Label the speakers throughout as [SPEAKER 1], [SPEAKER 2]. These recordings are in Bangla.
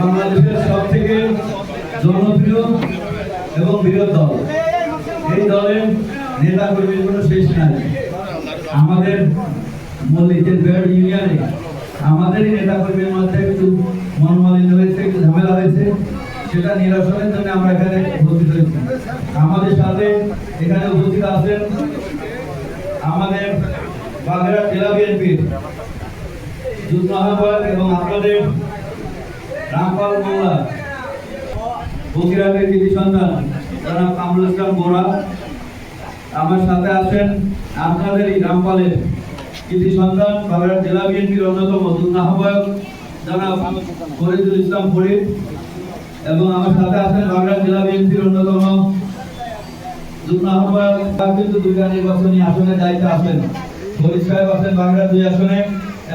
[SPEAKER 1] বাংলাদেশের সব থেকে জনপ্রিয় এবং বৃহৎ দল। এই দলের নেতা কর্মীর কোনো শেষ নাই। আমাদের মল্লিকের বেড় ইউনিয়নে আমাদেরই নেতা কর্মীর মধ্যে একটু মনোমালিন্য হয়েছে, একটু ঝামেলা হয়েছে। সেটা নিরসনের জন্য আমরা এখানে উপস্থিত হয়েছি। আমাদের সাথে এখানে উপস্থিত আছেন আমাদের বাগেরহাট জেলা বিএনপির আহ্বায়ক এবং আপনাদের রামপাল মোল্লা বকিরাটের কৃতি সন্তান বোরা আমার সাথে আছেন আপনাদেরই রামপালের কৃতি সন্তান, বাগেরহাট জেলা বিএনপির অন্যতম যুদ্ধ আহ্বায়ক জনাব ফরিদুল ইসলাম ফরিদ। এবং আমার সাথে আছেন বাগেরহাট জেলা বিএনপির অন্যতম যুগ্ম আহ্বায়ক নির্বাচনী আসনের দায়িত্বে আছেন। ফরিদ সাহেব আছেন দুই আসনে।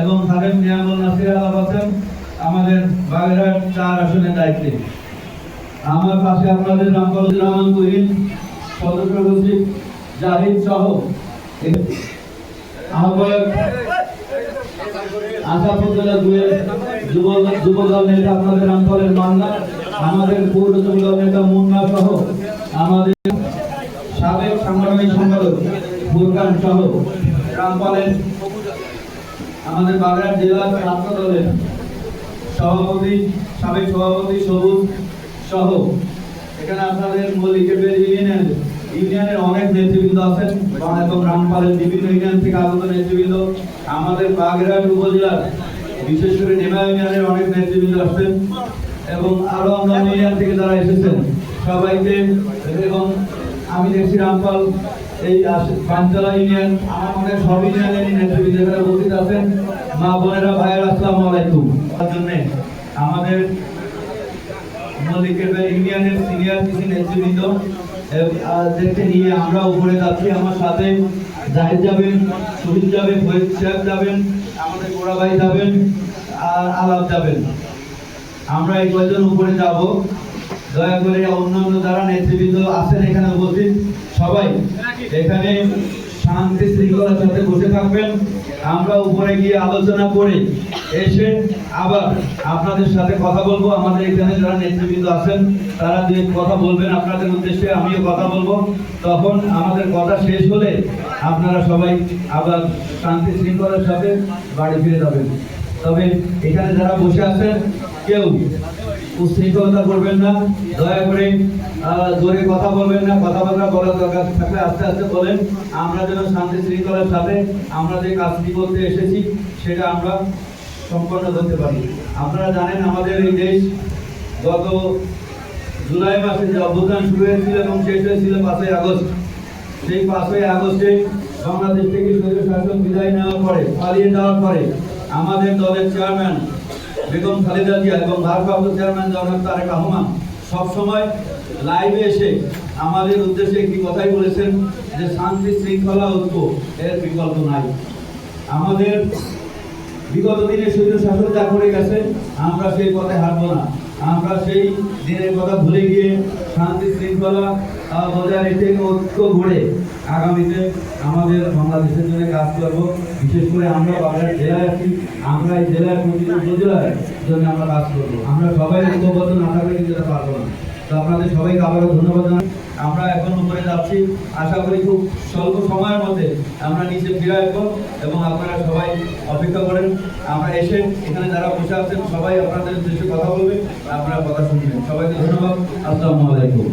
[SPEAKER 1] এবং খাদেম নিয়ামুল নাসির আলাপ আছেন, আমাদের বাগেরহাট চার আসনের দায়িত্বে। আমার পাশে আপনাদের রামপাল রহমান করিম সদস্য সচিব জাহিদ সহ। আহ্বায়ক দুয়ের যুব নেতা আপনাদের রামপালের মান্না, আমাদের পৌর যুব নেতা মুন্না সহ। আমাদের সাবেক সাংগঠনিক সম্পাদক ফুরকান সহ। রামপালের আমাদের বাগেরহাট জেলার ছাত্র দলের সভাপতি, সাবেক সভাপতি সবুজ সহ। এখানে আপনাদের মল্লিকের ইউনিয়নের ইউনিয়নের অনেক নেতৃবৃন্দ আছেন। এবং রামপালের বিভিন্ন ইউনিয়ন থেকে আগত নেতৃবৃন্দ। আমাদের বাগেরহাট উপজেলার, বিশেষ করে নেমা ইউনিয়নের অনেক নেতৃবৃন্দ আসছেন এবং আরও অন্যান্য ইউনিয়ন থেকে যারা এসেছেন, সবাইকে এবং আমি দেখছি রামপাল এই পাঞ্চলা ইউনিয়ন, আমার মনে সব ইউনিয়নের নেতৃবৃন্দ এখানে উপস্থিত আছেন, মা বোনেরা, ভাইয়ের, আসসালামু আলাইকুম। তার জন্য আমাদের মল্লিকের ইউনিয়নের সিনিয়র কিছু নেতৃবৃন্দ দেখতে নিয়ে আমরা উপরে যাচ্ছি। আমার সাথে জাহিদ যাবেন শহীদ যাবেন ফরিদ সাহেব যাবেন, আমাদের গোড়া ভাই যাবেন, আর আলাপ যাবেন। আমরা এই কয়জন উপরে যাব? দয়া করে অন্যান্য যারা নেতৃবৃন্দ আছেন এখানে উপস্থিত সবাই, এখানে শান্তি শৃঙ্খলার সাথে বসে থাকবেন। আমরা উপরে গিয়ে আলোচনা করে। এসে আবার আপনাদের সাথে কথা বলব। আমাদের এখানে যারা নেতৃবৃন্দ আছেন, তারা দুই কথা বলবেন আপনাদের উদ্দেশ্যে, আমিও কথা বলব। তখন আমাদের কথা শেষ হলে আপনারা সবাই আবার শান্তি শৃঙ্খলার সাথে বাড়ি ফিরে যাবেন। তবে এখানে যারা বসে আছেন, কেউ উশৃঙ্খলতা করবেন না। দয়া করে জোরে কথা বলবেন না। কথাবার্তা বলার দরকার থাকলে আস্তে আস্তে বলেন। আমরা যেন শান্তি শৃঙ্খলার সাথে আমরা যে কাজটি করতে এসেছি, সেটা আমরা সম্পন্ন করতে পারি। আপনারা জানেন, আমাদের এই দেশ গত জুলাই মাসে যে অভ্যুত্থান শুরু হয়েছিল এবং শেষ হয়েছিল পাঁচই আগস্ট। সেই পাঁচই আগস্টে বাংলাদেশ থেকে স্বৈর শাসন বিদায় নেওয়ার পরে, পালিয়ে যাওয়ার পরে, আমাদের দলের চেয়ারম্যান বেগম খালেদা জিয়া এবং ভারপ্রাপ্ত চেয়ারম্যান জনাব তারেক রহমান সবসময় লাইভে এসে আমাদের উদ্দেশ্যে একটি কথাই বলেছেন যে শান্তি, শৃঙ্খলা ঐক্য এর বিকল্প নাই। আমাদের বিগত দিনে সৈন্য শাসন যা করে গেছে, আমরা সেই পথে হারবো না। আমরা সেই দিনের কথা ভুলে গিয়ে শৃঙ্খলা বজায় রেখে ঐক্য গড়ে আগামীতে আমাদের বাংলাদেশের জন্য কাজ করব। বিশেষ করে আমরা বাগেরহাট জেলায় আছি, আমরা এই জেলার প্রতিটি উপজেলার জন্য আমরা কাজ করব। আমরা সবাই ঐক্যবদ্ধ না থাকলে কিন্তু এটা পারব না। তো আপনাদের সবাইকে আবারও ধন্যবাদ জানাই। আমরা এখন উপরে যাচ্ছি। আশা করি খুব স্বল্প সময়ের মধ্যে আমরা নিচে ফিরে আসব এবং আপনারা সবাই অপেক্ষা করেন। আমরা এসে এখানে যারা বসে আছেন, সবাই আপনাদের উদ্দেশ্যে কথা বলবে, আপনারা কথা শুনবেন। সবাইকে ধন্যবাদ। আসসালামু আলাইকুম।